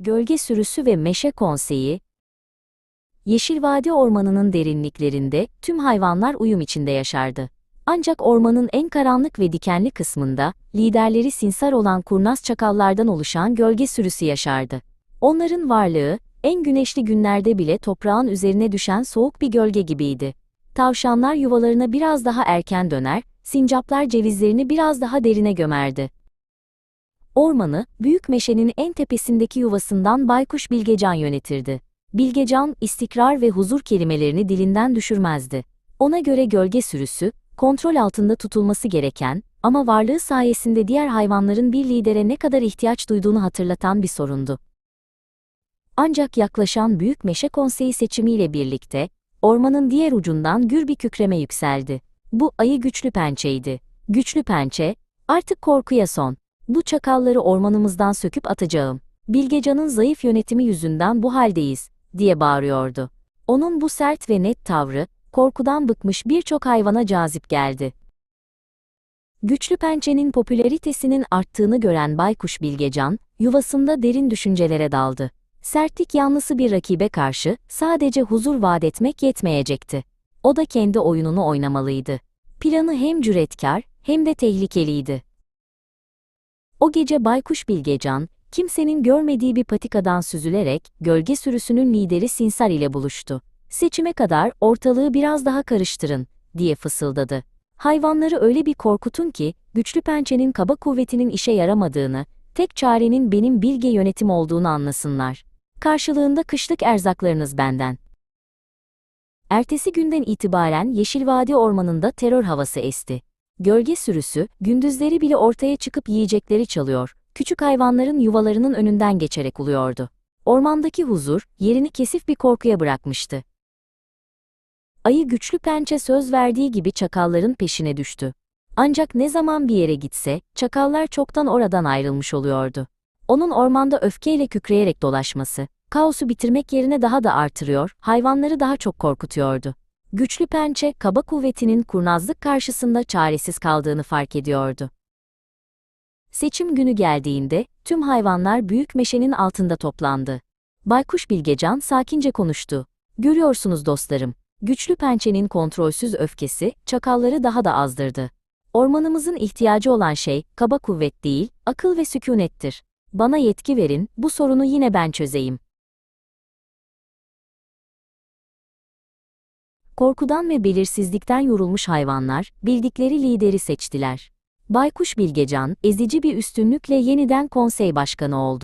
Gölge Sürüsü ve Meşe Konseyi Yeşil Vadi Ormanı'nın derinliklerinde tüm hayvanlar uyum içinde yaşardı. Ancak ormanın en karanlık ve dikenli kısmında, liderleri sinsar olan kurnaz çakallardan oluşan gölge sürüsü yaşardı. Onların varlığı, en güneşli günlerde bile toprağın üzerine düşen soğuk bir gölge gibiydi. Tavşanlar yuvalarına biraz daha erken döner, sincaplar cevizlerini biraz daha derine gömerdi. Ormanı, büyük meşenin en tepesindeki yuvasından Baykuş Bilgecan yönetirdi. Bilgecan, istikrar ve huzur kelimelerini dilinden düşürmezdi. Ona göre gölge sürüsü, kontrol altında tutulması gereken ama varlığı sayesinde diğer hayvanların bir lidere ne kadar ihtiyaç duyduğunu hatırlatan bir sorundu. Ancak yaklaşan Büyük Meşe Konseyi seçimiyle birlikte, ormanın diğer ucundan gür bir kükreme yükseldi. Bu ayı güçlü pençeydi. Güçlü pençe, artık korkuya son. Bu çakalları ormanımızdan söküp atacağım. Bilgecan'ın zayıf yönetimi yüzünden bu haldeyiz, diye bağırıyordu. Onun bu sert ve net tavrı, korkudan bıkmış birçok hayvana cazip geldi. Güçlü pençenin popülaritesinin arttığını gören Baykuş Bilgecan, yuvasında derin düşüncelere daldı. Sertlik yanlısı bir rakibe karşı sadece huzur vaat etmek yetmeyecekti. O da kendi oyununu oynamalıydı. Planı hem cüretkar hem de tehlikeliydi. O gece Baykuş Bilgecan, kimsenin görmediği bir patikadan süzülerek gölge sürüsünün lideri Sinsar ile buluştu. Seçime kadar ortalığı biraz daha karıştırın, diye fısıldadı. Hayvanları öyle bir korkutun ki, güçlü pençenin kaba kuvvetinin işe yaramadığını, tek çarenin benim bilge yönetim olduğunu anlasınlar. Karşılığında kışlık erzaklarınız benden. Ertesi günden itibaren Yeşil Vadi Ormanı'nda terör havası esti. Gölge sürüsü, gündüzleri bile ortaya çıkıp yiyecekleri çalıyor, küçük hayvanların yuvalarının önünden geçerek uluyordu. Ormandaki huzur, yerini kesif bir korkuya bırakmıştı. Ayı güçlü pençe söz verdiği gibi çakalların peşine düştü. Ancak ne zaman bir yere gitse, çakallar çoktan oradan ayrılmış oluyordu. Onun ormanda öfkeyle kükreyerek dolaşması, kaosu bitirmek yerine daha da artırıyor, hayvanları daha çok korkutuyordu. Güçlü pençe, kaba kuvvetinin kurnazlık karşısında çaresiz kaldığını fark ediyordu. Seçim günü geldiğinde, tüm hayvanlar büyük meşenin altında toplandı. Baykuş Bilgecan sakince konuştu. Görüyorsunuz dostlarım, güçlü pençenin kontrolsüz öfkesi, çakalları daha da azdırdı. Ormanımızın ihtiyacı olan şey, kaba kuvvet değil, akıl ve sükunettir. Bana yetki verin, bu sorunu yine ben çözeyim. Korkudan ve belirsizlikten yorulmuş hayvanlar, bildikleri lideri seçtiler. Baykuş Bilgecan, ezici bir üstünlükle yeniden konsey başkanı oldu.